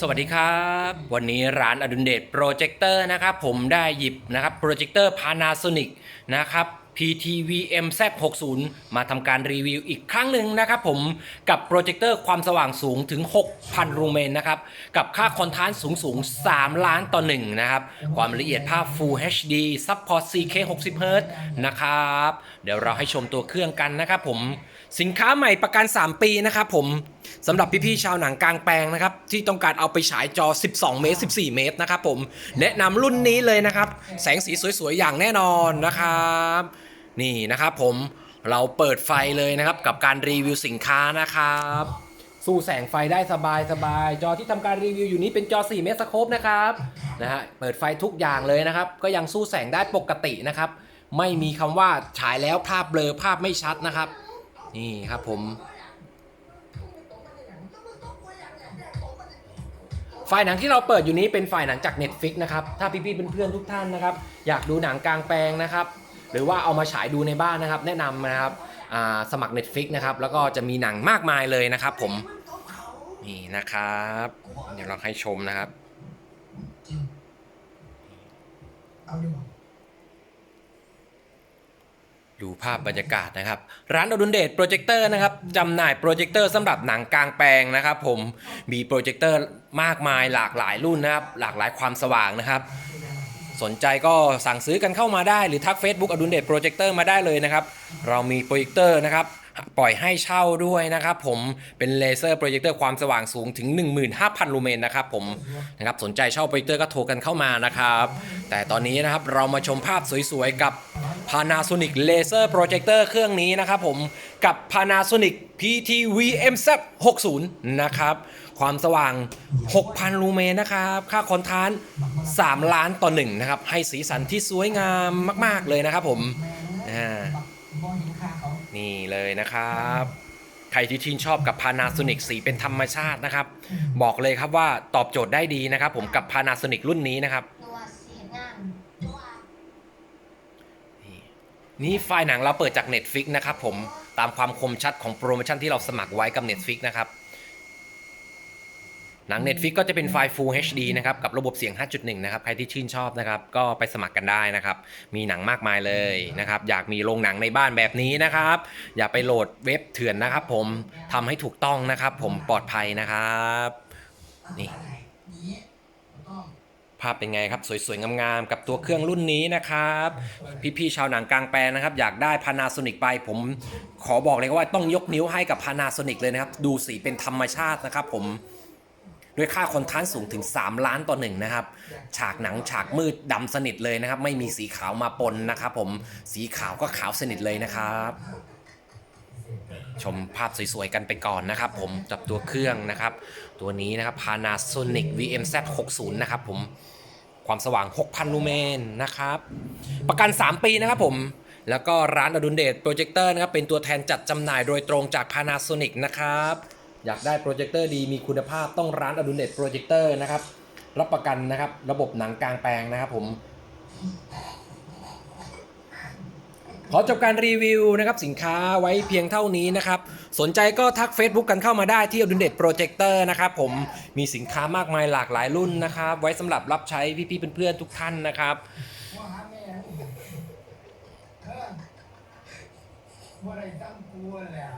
สวัสดีครับ วันนี้ร้านอดุลเดชโปรเจคเตอร์นะครับผมได้หยิบนะครับโปรเจคเตอร์ Panasonic นะครับ PTVM Z60 มาทำการรีวิวอีกครั้งหนึ่งนะครับผมกับโปรเจคเตอร์ความสว่างสูงถึง 6,000ลูเมนนะครับ กับค่าคอนทราสต์สูงสูง 3 ล้านต่อ 1 นะครับ ความละเอียดภาพ Full HD Support 4K 60 Hz นะครับ เดี๋ยวเราให้ชมตัวเครื่องกันนะครับผมสินค้าใหม่ประกัน 3 ปีนะครับผม สำหรับพี่ๆชาวหนังกลางแปลงนะครับที่ต้องการเอาไปฉายจอ 12 เมตร 14 เมตรนะครับผมแนะนำรุ่นนี้เลยนะครับ แสงสีสวยๆ อย่างแน่นอนนะครับ นี่นะครับผมเราเปิดไฟเลยนะครับกับการรีวิวสินค้านะครับ สู้แสงไฟได้สบายสบายๆจอที่ทำการรีวิวอยู่นี้เป็นจอ 4 เมตรสโคปนะครับนะฮะเปิดไฟทุกอย่างเลยนะครับ ก็ยังสู้แสงได้ปกตินะครับ ไม่มีคำว่าฉายแล้วภาพเบลอภาพไม่ชัดนะครับ นี่ครับผม ไฟล์หนังที่เราเปิดอยู่นี้เป็นไฟล์หนังจาก Netflix นะครับ ถ้าพี่ๆเพื่อนๆทุกท่านนะครับ อยากดูหนังกลางแปลงนะครับ หรือว่าเอามาฉายดูในบ้านนะครับ แนะนำนะครับสมัคร Netflix นะครับ แล้วก็จะมีหนังมากมายเลยนะครับผม นี่นะครับ เดี๋ยวเราให้ชมนะครับเอา ดูภาพบรรยากาศนะครับ ร้านอดุลเดชโปรเจคเตอร์นะครับจำหน่ายโปรเจคเตอร์สำหรับหนังกลางแปลงนะครับ ผมมีโปรเจคเตอร์มากมายหลากหลายรุ่นนะครับ หลากหลายความสว่างนะครับ สนใจก็สั่งซื้อกันเข้ามาได้หรือทัก Facebook อดุลเดชโปรเจคเตอร์มาได้เลยนะครับ เรามีโปรเจคเตอร์นะครับ ปล่อยให้เช่าด้วยนะครับผมเป็นเลเซอร์โปรเจคเตอร์ความสว่างสูงถึง 15,000 ลูเมนนะครับผมนะครับสนใจเช่าโปรเจคเตอร์ก็โทรกันเข้ามานะครับแต่ตอนนี้นะครับเรามาชมภาพสวยๆกับ Panasonic Laser Projector เครื่องนี้นะครับผมกับ Panasonic PTVMZ 60นะครับความสว่าง 6,000 ลูเมนนะครับ ค่าคอนทาสต์3ล้านต่อ1นะครับ ให้สีสันที่สวยงามมาก ๆ เลยนะครับผม อ่า มองเห็นค่าเขานี่เลยนะครับ ใครที่ชื่นชอบกับ Panasonic สีเป็นธรรมชาตินะครับ บอกเลยครับว่าตอบโจทย์ได้ดีนะครับ ผมกับ Panasonic รุ่นนี้นะครับตัวเสียงานนี่ไฟล์หนังเราเปิดจาก Netflix นะครับผมตามความคมชัดของโปรโมชั่นที่เราสมัครไว้กับ Netflix นะครับ หนัง Netflix ก็จะเป็นไฟล์ Full HD นะครับกับระบบเสียง 5.1 นะครับ ใครที่ชื่นชอบนะครับ ก็ไปสมัครกันได้นะครับ มีหนังมากมายเลยนะครับ อยากมีโรงหนังในบ้านแบบนี้นะครับ อย่าไปโหลดเว็บเถื่อนนะครับผมทำให้ถูกต้องนะครับ ผมปลอดภัยนะครับ นี่นี้ต้องภาพเป็นไงครับ สวยๆ งามๆ กับตัวเครื่องรุ่นนี้นะครับ พี่ๆ ชาวหนังกลางแปลงนะครับ อยากได้ Panasonic ไปผมขอบอกเลยว่าต้องยกนิ้วให้กับ Panasonic เลยนะครับ ดูสีเป็นธรรมชาตินะครับผม ด้วยค่าคอนทราสต์สูงถึง 3 ล้านต่อหนึ่งนะครับ ฉากหนังฉากมืดดำสนิทเลยนะครับ ไม่มีสีขาวมาปนนะครับผมสีขาวก็ขาวสนิทเลยนะครับ ชมภาพสวยๆ กันไปก่อนนะครับ ผมกับตัวเครื่องนะครับ ตัวนี้นะครับ Panasonic VMZ 60 นะครับผมความสว่าง 6,000 ลูเมนนะครับ ประกัน 3 ปีนะครับผมแล้วก็ร้านอดุลเดชโปรเจคเตอร์นะครับ เป็นตัวแทนจัดจำหน่ายโดยตรงจาก Panasonic นะครับ อยากได้โปรเจคเตอร์ดีมีคุณภาพต้องร้านอดุลเดชโปรเจคเตอร์นะครับ รับประกันนะครับ ระบบหนังกลางแปลงนะครับผม ขอจบการรีวิวนะครับสินค้าไว้เพียงเท่านี้นะครับ สนใจก็ทัก Facebook กันเข้ามาได้ที่อดุลเดชโปรเจคเตอร์นะครับผมมีสินค้ามากมายหลากหลายรุ่นนะครับ ไว้สำหรับรับใช้พี่ๆเพื่อนๆทุกท่านนะครับว่าไรตั้งกลัวแล้ว